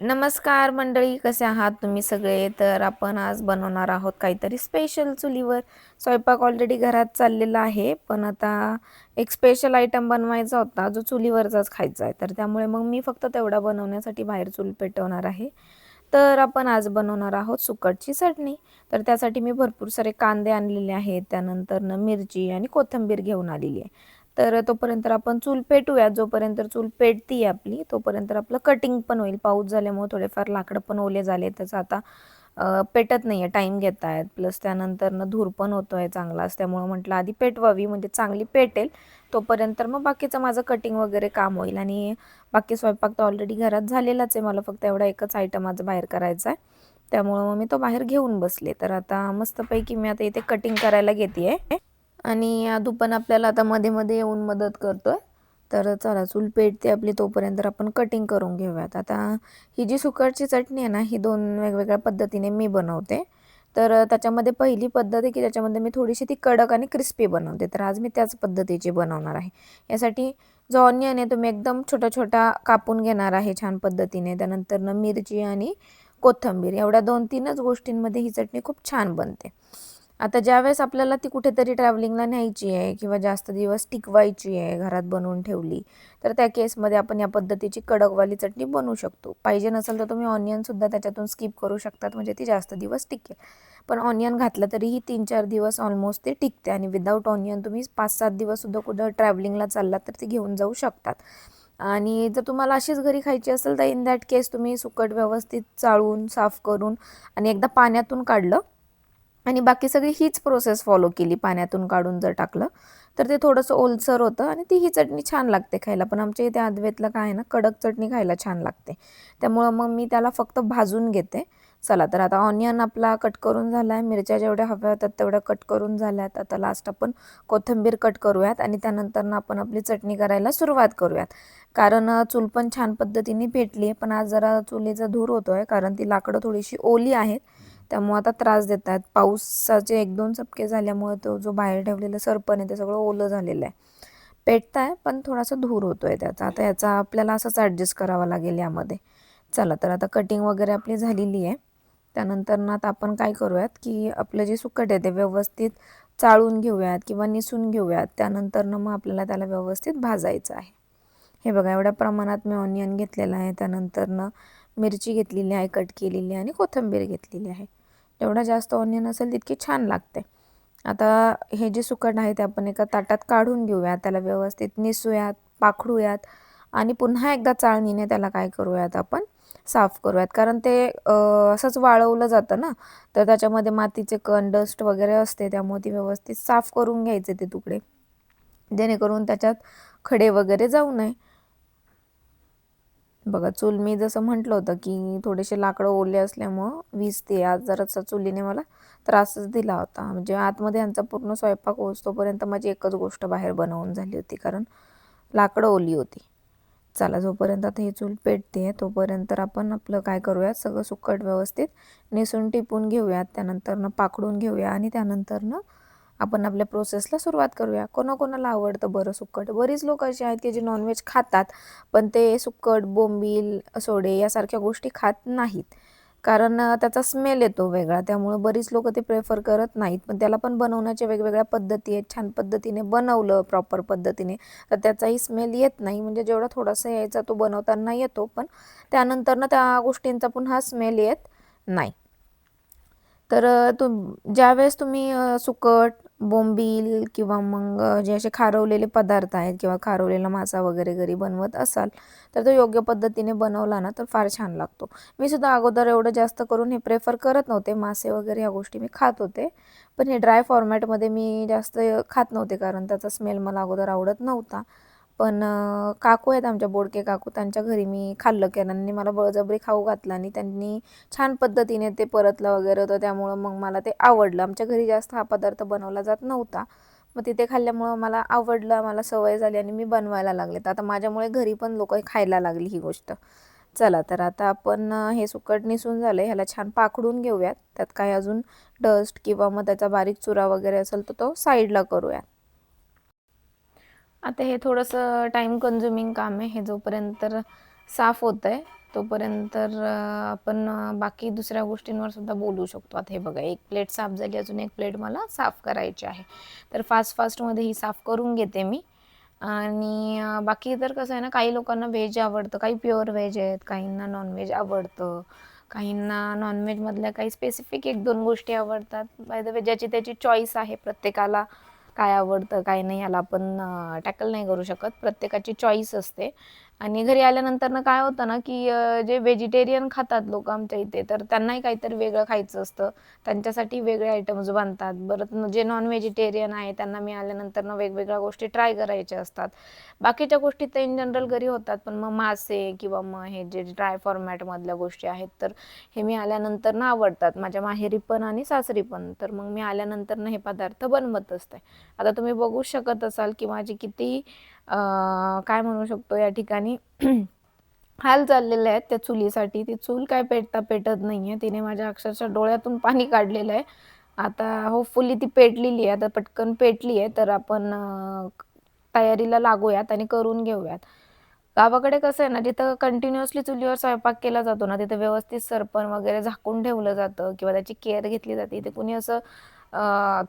नमस्कार मंडळी कसे आहात तुम्ही सगळे? तर आपण आज बनवणार आहोत काहीतरी स्पेशल चुलीवर. स्वयंपाक ऑलरेडी घरात चाललेला आहे पण आता एक स्पेशल आयटम बनवायचा होता जो चुलीवरचाच खायचा आहे. तर त्यामुळे मग मी फक्त तेवढा बनवण्यासाठी बाहेर चूल पेटवणार आहे. तर आपण आज बनवणार आहोत सुकटची चटणी. तर त्यासाठी मी भरपूर सारे कांदे आणलेले आहेत. त्यानंतर मिरची आणि कोथिंबीर घेऊन आलेली आहे. तर तोपर्यंत आपण चूल पेटूया. जोपर्यंत चूल पेटती आपली तोपर्यंत आपलं कटिंग पण होईल. पाऊस झाल्यामुळे थोडेफार लाकडं पण ओले झाले त्याचं आता पेटत नाही आहे टाईम घेत आहेत. प्लस त्यानंतर धूर पण होतो आहे चांगलाच त्यामुळं म्हटलं आधी पेटवावी. म्हणजे चांगली पेटेल. तोपर्यंत मग बाकीचं माझं कटिंग वगैरे काम होईल. आणि बाकी स्वयंपाक तर ऑलरेडी घरात झालेलाच आहे. मला फक्त एवढा एकच आयटम माझं बाहेर करायचा आहे. त्यामुळं मग मी तो बाहेर घेऊन बसले. तर आता मस्तपैकी मी आता इथे कटिंग करायला घेते आहे आणि आदू पण आपल्याला आता मध्ये मध्ये येऊन मदत करतोय. तर चला चूल पेटते आपली तोपर्यंत आपण कटिंग करून घेऊयात. आता ही जी सुकटची चटणी आहे ना ही दोन वेगवेगळ्या पद्धतीने मी बनवते. तर त्याच्यामध्ये पहिली पद्धत आहे की त्याच्यामध्ये मी थोडीशी ती कडक आणि क्रिस्पी बनवते. तर आज मी त्याच पद्धतीची बनवणार आहे. यासाठी जो ऑनियन आहे तो मी एकदम छोटा छोटा कापून घेणार आहे छान पद्धतीने. त्यानंतर मिरची आणि कोथंबीर. एवढ्या दोन तीनच गोष्टींमध्ये ही चटणी खूप छान बनते. आता ज्यावेळेस आपल्याला ती कुठेतरी ट्रॅव्हलिंगला न्यायची आहे किंवा जास्त दिवस टिकवायची आहे घरात बनवून ठेवली तर त्या केसमध्ये आपण या पद्धतीची कडकवाली चटणी बनवू शकतो. पाहिजे नसेल तर तुम्ही ऑनियनसुद्धा त्याच्यातून स्किप करू शकतात म्हणजे ती जास्त दिवस टिकेल. पण ऑनियन घातलं तरीही तीन चार दिवस ऑलमोस्ट ते टिकते आणि विदाऊट ऑनियन तुम्ही पाच सात दिवससुद्धा कुठं ट्रॅव्हलिंगला चाललात तर ती घेऊन जाऊ शकतात. आणि जर तुम्हाला अशीच घरी खायची असेल तर इन दॅट केस तुम्ही सुकट व्यवस्थित चाळून साफ करून आणि एकदा पाण्यातून काढलं आणि बाकी सगळी हीच प्रोसेस फॉलो केली पाण्यातून काढून जर टाकलं तर ते थोडंसं ओलसर होतं आणि ती ही चटणी छान लागते खायला. पण आमच्या इथे आदवेतलं काय आहे ना कडक चटणी खायला छान लागते. त्यामुळं मग मी त्याला फक्त भाजून घेते. चला तर आता ऑनियन आपला कट करून झाला आहे मिरच्या जेवढ्या हव्या होतात तेवढ्या कट करून झाल्यात. आता लास्ट आपण कोथिंबीर कट करूयात आणि त्यानंतर आपण आपली चटणी करायला सुरुवात करूयात. कारण चूल पण छान पद्धतीने पेटली आहे पण आज जरा चुलीचा धूर होतो आहे कारण ती लाकडं थोडीशी ओली आहेत. त्यामुळं आता त्रास देत आहेत पाऊसाचे एक दोन चपके झाल्यामुळं तो जो बाहेर ठेवलेलं सरपण आहे ते सगळं ओलं झालेलं आहे. पेटत आहे पण थोडासा धूर होतो आहे त्याचा. आता याचा आपल्याला असंच ॲडजस्ट करावा लागेल यामध्ये. चला तर आता कटिंग वगैरे आपली झालेली आहे. त्यानंतर ना आता आपण काय करूयात की आपलं जे सुकट आहे ते व्यवस्थित चाळून घेऊयात किंवा निसून घेऊयात. त्यानंतर ना मग आपल्याला त्याला व्यवस्थित भाजायचं आहे. हे बघा एवढ्या प्रमाणात मी ऑनियन घेतलेलं आहे. त्यानंतर मिरची घेतलेली आहे कट केलेली आहे आणि कोथिंबीर घेतलेली आहे. जेवढा जास्त ऑनियन असेल तितकी छान लागते. आता हे जे सुकट आहे ते आपण एका ताटात काढून घेऊयात त्याला व्यवस्थित निसूयात पाखडूयात आणि पुन्हा एकदा चाळणीने त्याला काय करूयात आपण? साफ करूयात. कारण ते असंच वाळवलं जातं ना? तर त्याच्यामध्ये मातीचे कण डस्ट वगैरे असते त्यामुळे ती व्यवस्थित साफ करून घ्यायचे ते तुकडे. जेणेकरून त्याच्यात खडे वगैरे जाऊ नये. बघा चूल मी जसं म्हटलं होतं की थोडेसे लाकडं ओले असल्यामुळं वीज ते आज जरासा चुलीने मला त्रासच दिला होता. म्हणजे आतमध्ये यांचा पूर्ण स्वयंपाक होतोपर्यंत माझी एकच गोष्ट बाहेर बनवून झाली होती कारण लाकडं ओली होती. चला जोपर्यंत आता ही चूल पेटते तोपर्यंत आपण आपलं काय करूयात सगळं सुकट व्यवस्थित नेसून टिपून घेऊयात त्यानंतरनं पाकडून घेऊया आणि त्यानंतरनं आपण आपल्या प्रोसेसला सुरुवात करूया. कोणाकोणाला आवडतं बरं सुक्कट बरीच लोक अशी आहेत की जे नॉनव्हेज खातात पण ते सुक्कट बोंबील सोडे यासारख्या गोष्टी खात नाहीत. कारण त्याचा स्मेल येतो वेगळा. त्यामुळं बरीच लोक ते प्रेफर करत नाहीत. पण त्याला पण बनवण्याच्या वेगवेगळ्या पद्धती आहेत. छान पद्धतीने बनवलं प्रॉपर पद्धतीने. तर त्याचाही स्मेल येत नाही. म्हणजे जेवढा थोडासा यायचा तो बनवताना येतो. पण त्यानंतरनं त्या गोष्टींचा पुन्हा स्मेल येत नाही. तर तुम ज्यावेळेस तुम्ही सुकट बोंबील किंवा मग जे असे खारवलेले पदार्थ आहेत किंवा खारवलेला मासा वगैरे घरी बनवत असाल तर तो योग्य पद्धतीने बनवला ना तर फार छान लागतो. मी सुद्धा अगोदर एवढं जास्त करून हे प्रेफर करत नव्हते. मासे वगैरे ह्या गोष्टी मी खात होते. पण हे ड्राय फॉर्मॅटमध्ये मी जास्त खात नव्हते कारण त्याचा स्मेल मला अगोदर आवडत नव्हता. पण काकू आहेत आमच्या बोडके काकू. त्यांच्या घरी मी खाल्लं की मला बळजबरी खाऊ घातलं आणि त्यांनी छान पद्धतीने ते परतलं वगैरे. होतं त्यामुळं मग मला ते आवडलं. आमच्या घरी जास्त हा पदार्थ बनवला जात नव्हता. मग तिथे खाल्ल्यामुळं मला आवडलं मला सवय झाली आणि मी बनवायला लागले. तर आता माझ्यामुळे घरी पण लोक खायला लागली ही गोष्ट. चला तर आता आपण हे सुकट निसून झालं ह्याला छान पाखडून घेऊयात. त्यात काय अजून डस्ट किंवा मग त्याचा बारीक चुरा वगैरे असेल तर तो साईडला करूयात. आता हे थोडंसं टाईम कन्झ्युमिंग काम आहे. हे जोपर्यंत साफ होतं आहे तोपर्यंत आपण बाकी दुसऱ्या गोष्टींवर सुद्धा बोलू शकतो. आता हे बघा एक प्लेट साफ झाली अजून एक प्लेट मला साफ करायची आहे. तर फास्ट फास्टमध्ये ही साफ करून घेते मी. आणि बाकी तर कसं आहे ना काही लोकांना व्हेज आवडतं काही प्युअर व्हेज आहेत काहींना नॉनव्हेज आवडतं काहींना नॉनव्हेजमधल्या काही स्पेसिफिक एक दोन गोष्टी आवडतात. बाय द वे ज्याची त्याची चॉईस आहे प्रत्येकाला काय आवडतं काय नाही याला आपण टॅकल नाही करू शकत. प्रत्येकाची चॉईस असते. आणि घरी आल्यानंतर ना काय होतं ना की जे व्हेजिटेरियन खातात लोक आमच्या इथे तर त्यांनाही काहीतरी वेगळं खायचं असतं. त्यांच्यासाठी वेगळे आयटम्स बनतात. बरं जे नॉन व्हेजिटेरियन आहे त्यांना मी आल्यानंतर ना वेगवेगळ्या गोष्टी ट्राय करायच्या असतात. बाकीच्या गोष्टी तर इन जनरल घरी होतात पण मग मासे किंवा मग हे जे ड्राय फॉर्मॅटमधल्या गोष्टी आहेत तर हे मी आल्यानंतर ना आवडतात. माझ्या माहेरी पण आणि सासरी पण. तर मग मी आल्यानंतर ना हे पदार्थ बनवत असते आता तुम्ही बघू शकत असाल की माझी किती काय म्हणू शकतो या ठिकाणी? हाल चाललेले आहेत त्या चुलीसाठी. ती चूल काय पेटता पेटत नाही आहे तिने माझ्या अक्षरशः डोळ्यातून पाणी काढलेलं आहे. आता होपफुली ती पेटलेली आहे. आता पटकन पेटली आहे तर आपण तयारीला लागूयात आणि करून घेऊयात. गावाकडे कसं आहे ना जिथं कंटिन्युअसली चुलीवर स्वयंपाक केला जातो ना तिथं व्यवस्थित सरपण वगैरे झाकून ठेवलं जातं किंवा त्याची केअर घेतली जाते. इथे कुणी असं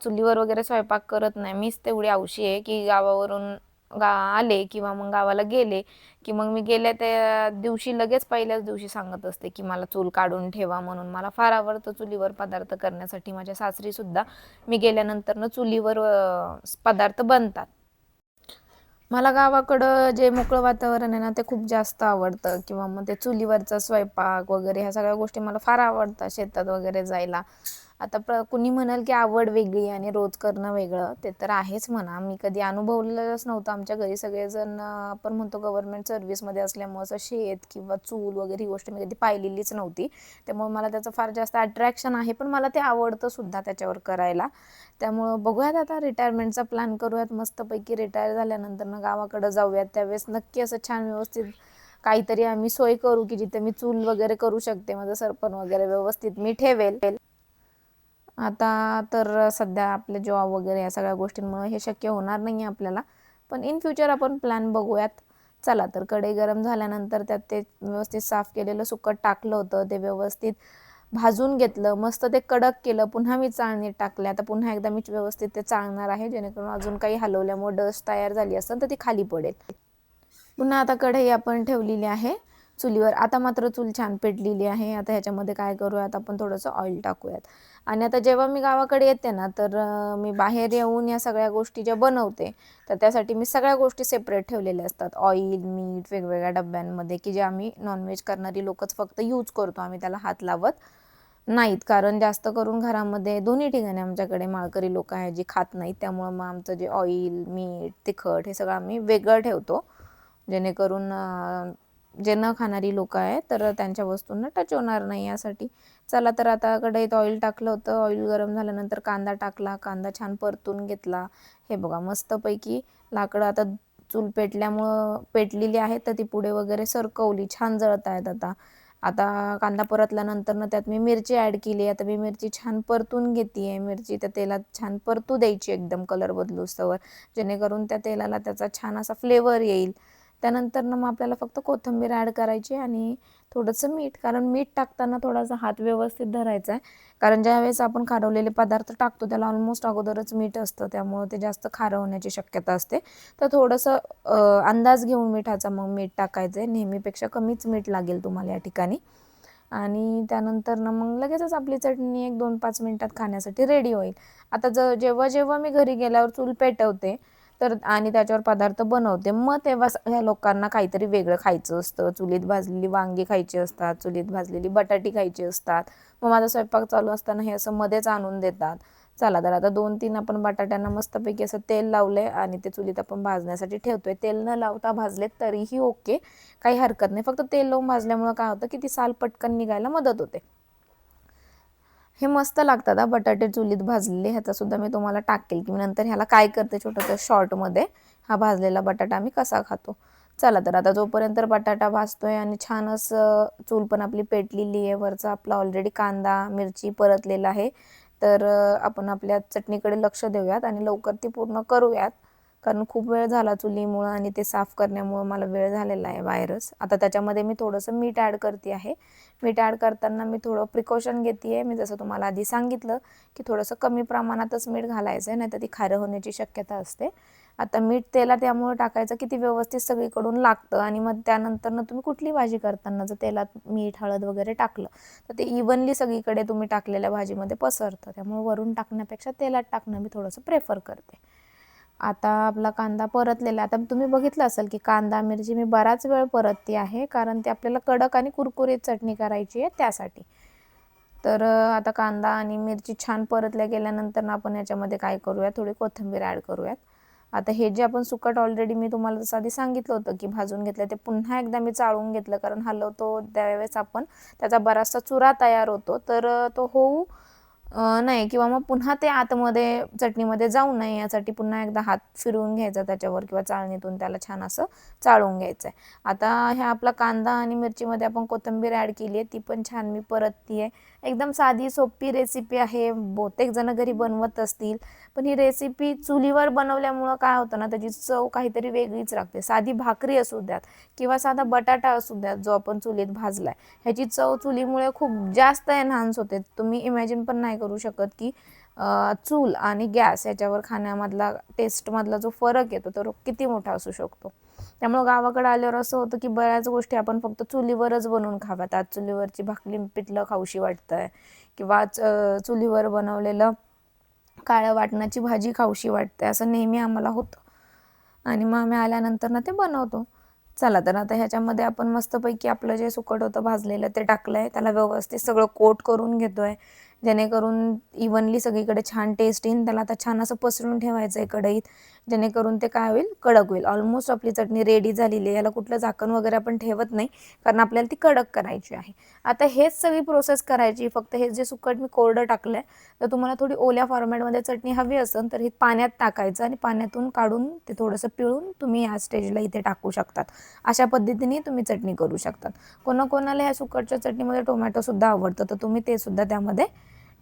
चुलीवर वगैरे स्वयंपाक करत नाही. मीच तेवढी आवशी आहे की गावावरून गा आले किंवा मग गावाला गेले की मग मी गेल्या त्या दिवशी लगेच पहिल्याच दिवशी सांगत असते की मला चूल काढून ठेवा म्हणून. मला फार आवडतं चुलीवर पदार्थ करण्यासाठी. माझ्या सासरी सुद्धा मी गेल्यानंतरनं चुलीवर पदार्थ बनतात. मला गावाकडं जे मोकळं वातावरण आहे ना ते खूप जास्त आवडतं. किंवा मग ते चुलीवरचा स्वयंपाक वगैरे ह्या सगळ्या गोष्टी मला फार आवडतात शेतात वगैरे जायला. आता प्र कुणी म्हणाल की आवड वेगळी आणि रोज करणं वेगळं ते तर आहेच म्हणा. मी कधी अनुभवलेलंच नव्हतं. आमच्या घरी सगळेजण आपण म्हणतो गव्हर्नमेंट सर्व्हिसमध्ये असल्यामुळं असं शेत किंवा चूल वगैरे ही गोष्ट मी कधी पाहिलेलीच नव्हती. त्यामुळे मला त्याचं फार जास्त अट्रॅक्शन आहे पण मला ते आवडतं सुद्धा त्याच्यावर करायला. त्यामुळं बघूयात आता रिटायरमेंटचा प्लॅन करूयात. मस्तपैकी रिटायर झाल्यानंतर ना गावाकडं जाऊयात. त्यावेळेस नक्की असं छान व्यवस्थित काहीतरी आम्ही सोय करू की जिथे मी चूल वगैरे करू शकते माझं सरपण वगैरे व्यवस्थित मी ठेवेल. आता तर सध्या आपले जॉब वगैरे या सगळ्या गोष्टींमुळे हे शक्य होणार नाही आहे आपल्याला. पण इन फ्युचर आपण प्लॅन बघूयात. चला तर कढई गरम झाल्यानंतर त्यात ते व्यवस्थित साफ केलेलं सुकट टाकलं होतं ते व्यवस्थित भाजून घेतलं मस्त ते कडक केलं पुन्हा मी चाळणीत टाकले. आता पुन्हा एकदा मी व्यवस्थित ते चाळणार आहे जेणेकरून अजून काही हलवल्यामुळे डस्ट तयार झाली असेल तर ती खाली पडेल. पुन्हा आता कढई आपण ठेवलेली आहे चुलीवर. आता मात्र चूल छान पेटलेली आहे. आता ह्याच्यामध्ये काय करूयात आपण थोडंसं ऑइल टाकूयात. आणि आता जेव्हा मी गावाकडे येते ना तर मी बाहेर येऊन या सगळ्या गोष्टी ज्या बनवते तर त्यासाठी मी सगळ्या गोष्टी सेपरेट ठेवलेल्या असतात. ऑइल मीठ वेगवेगळ्या डब्यांमध्ये की जे आम्ही नॉनव्हेज करणारी लोकच फक्त यूज करतो आम्ही त्याला हात लावत नाहीत. कारण जास्त करून घरामध्ये दोन्ही ठिकाणी आमच्याकडे माळकरी लोक आहेत जी खात नाहीत. त्यामुळं मग आमचं जे ऑइल मीठ तिखट हे सगळं आम्ही वेगळं ठेवतो. जेणेकरून जे न खाणारी लोक आहेत तर त्यांच्या वस्तूंना टच होणार नाही यासाठी. चला तर आता कढईत ऑइल टाकलं होतं. ऑइल गरम झाल्यानंतर कांदा टाकला. कांदा छान परतून घेतला. हे बघा मस्तपैकी लाकडं आता चूल पेटल्यामुळं पेटलेली आहे तर ती पुढे वगैरे सरकवली. छान जळत आहेत आता. आता कांदा परतल्यानंतर ना त्यात मी मिरची ॲड केली. आता मी मिरची छान परतून घेते आहे मिरची त्या तेलात छान परतू द्यायची एकदम कलर बदलूस्तवर. जेणेकरून त्या तेलाला त्याचा छान असा फ्लेवर येईल. त्यानंतर ना मग आपल्याला फक्त कोथिंबीर ॲड करायची आणि थोडंसं मीठ कारण मीठ टाकताना थोडासा हात व्यवस्थित धरायचा आहे कारण ज्यावेळेस आपण खारवलेले पदार्थ टाकतो त्याला ऑलमोस्ट अगोदरच मीठ असतं त्यामुळं ते जास्त खारं होण्याची शक्यता असते. तर थोडंसं अंदाज घेऊन मिठाचा मग मीठ टाकायचं आहे नेहमीपेक्षा कमीच मीठ लागेल तुम्हाला या ठिकाणी. आणि त्यानंतर ना मग लगेचच आपली चटणी एक दोन पाच मिनिटात खाण्यासाठी रेडी होईल. आता ज जेव्हा जेव्हा मी घरी गेल्यावर चूल पेटवते तर आणि त्याच्यावर पदार्थ बनवते. मग तेव्हा सगळ्या लोकांना काहीतरी वेगळं खायचं असतं. चुलीत भाजलेली वांगी खायची असतात चुलीत भाजलेली बटाटी खायची असतात. मग माझा स्वयंपाक चालू असताना हे असं मध्येच आणून देतात. चला तर आता दोन तीन आपण बटाट्यांना मस्तपैकी असं तेल लावलंय आणि ते चुलीत आपण भाजण्यासाठी ठेवतोय. तेल न लावता भाजले तरीही ओके. काही हरकत नाही. फक्त तेल लावून भाजल्यामुळं काय होतं की ती साल पटकन निघायला मदत होते. हे मस्त लागतात हा. बटाटे चुलीत भाजलेले ह्याचा सुद्धा मी तुम्हाला टाकेल की मी नंतर ह्याला काय करते छोटंसं शॉर्टमध्ये हा भाजलेला बटाटा आम्ही कसा खातो. चला तर आता जोपर्यंत बटाटा भाजतोय आणि छान असं चूल पण आपली पेटलेली आहे वरचा आपला ऑलरेडी कांदा मिरची परतलेला आहे तर आपण आपल्या चटणीकडे लक्ष देऊयात आणि लवकर ती पूर्ण करूयात. कारण खूप वेळ झाला चुलीमुळं आणि ते साफ करण्यामुळं मला वेळ झालेला आहे बाहेरच आता त्याच्यामध्ये मी थोडंसं मीठ ॲड करते आहे. मीठ ॲड करताना मी थोडं प्रिकॉशन घेते आहे. मी जसं तुम्हाला आधी सांगितलं की थोडंसं कमी प्रमाणातच मीठ घालायचं आहे नाही तर ती खारं होण्याची शक्यता असते. आता मीठ तेला त्यामुळे टाकायचं की ती व्यवस्थित सगळीकडून लागतं आणि मग त्यानंतरनं तुम्ही कुठली भाजी करताना जर तेलात मीठ हळद वगैरे टाकलं तर ते इव्हनली सगळीकडे तुम्ही टाकलेल्या भाजीमध्ये पसरतं. त्यामुळे वरून टाकण्यापेक्षा तेलात टाकणं मी थोडंसं प्रेफर करते. आता आपला कांदा परतलेला आता तुम्ही बघितलं असेल की कांदा मिरची मी बराच वेळ परतते आहे कारण ते आपल्याला कडक आणि कुरकुरीत चटणी करायची आहे त्यासाठी. तर आता कांदा आणि मिरची छान परतल्या गेल्यानंतर ना आपण याच्यामध्ये काय करूया थोडी कोथिंबीर ॲड करूयात. आता हे जे आपण सुकट ऑलरेडी मी तुम्हाला जसं आधी सांगितलं होतं की भाजून घेतलं ते पुन्हा एकदा मी चाळून घेतलं कारण हलवतो त्यावेळेस आपण त्याचा बराचसा चुरा तयार होतो. तर तो होऊ नाही किंवा मग पुन्हा ते आतमध्ये चटणीमध्ये जाऊ नये यासाठी पुन्हा एकदा हात फिरवून घ्यायचा त्याच्यावर किंवा चाळणीतून त्याला छान असं चाळून घ्यायचं आहे. आता ह्या आपला कांदा आणि मिरचीमध्ये आपण कोथिंबीर ॲड केली आहे ती पण छान मी परतती आहे एकदम साधी सोपी रेसिपी आहे. बहुतेक जण घरी बनवत असतील. पण ही रेसिपी चुलीवर बनवल्यामुळं काय होतं ना त्याची चव काहीतरी वेगळीच लागते. साधी भाकरी असू द्यात किंवा साधा बटाटा असू द्यात जो आपण चुलीत भाजला आहे ह्याची चव चुलीमुळे खूप जास्त एनहान्स होते. तुम्ही इमॅजिन पण नाही करू शकत की चूल आणि गॅस याच्यावर खाण्यामधला टेस्टमधला जो फरक येतो तो किती मोठा असू शकतो. त्यामुळं गावाकडे आल्यावर असं होतं की बऱ्याच गोष्टी आपण फक्त चुलीवरच बनवून खाव्यात. आज चुलीवरची भाकरी पिठलं खाऊशी वाटतंय. किंवा चुलीवर बनवलेलं काळ्या वाटणाची भाजी खाऊशी वाटते असं नेहमी आम्हाला होतं. आणि मग आम्ही आल्यानंतर ना ते बनवतो. चला तर आता ह्याच्यामध्ये आपण मस्तपैकी आपलं जे सुकट होतं भाजलेलं ते टाकलं आहे त्याला व्यवस्थित सगळं कोट करून घेतो आहे जेणेकरून इव्हनली सगळीकडे छान टेस्ट येईन त्याला आता छान असं पसरून ठेवायचं आहे कढईत जेणेकरून ते काय होईल कडक होईल. ऑलमोस्ट आपली चटणी रेडी झालेली आहे. याला कुठलं झाकण वगैरे आपण ठेवत नाही कारण आपल्याला ती कडक करायची आहे. आता हेच सगळी प्रोसेस करायची फक्त हे जे सुकट मी कोरडं टाकलं आहे तर तुम्हाला थोडी ओल्या फॉर्मॅटमध्ये चटणी हवी असेल तर हे पाण्यात टाकायचं आणि पाण्यातून काढून ते थोडंसं पिळून तुम्ही या स्टेजला इथे टाकू शकतात. अशा पद्धतीने तुम्ही चटणी करू शकतात. कोणाकोणाला ह्या सुकटच्या चटणीमध्ये टोमॅटोसुद्धा आवडतं तर तुम्ही ते सुद्धा त्यामध्ये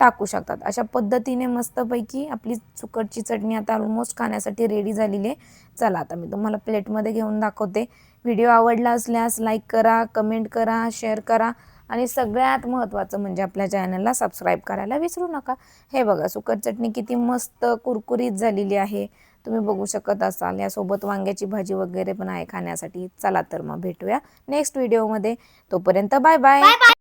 टाकू शकतात. अशा पद्धतीने मस्तपैकी आपली सुकटची चटणी आता ऑलमोस्ट खाण्यासाठी रेडी झालेली आहे. चला आता मी तुम्हाला प्लेटमध्ये घेऊन दाखवते. व्हिडिओ आवडला असल्यास लाईक करा कमेंट करा शेअर करा आणि सगळ्यात महत्त्वाचं म्हणजे आपल्या चॅनलला सबस्क्राईब करायला विसरू नका. हे बघा सुकट चटणी किती मस्त कुरकुरीत झालेली आहे. तुम्ही बघू शकत असाल यासोबत वांग्याची भाजी वगैरे पण आहे खाण्यासाठी. चला तर मग भेटूया नेक्स्ट व्हिडिओमध्ये तोपर्यंत बाय बाय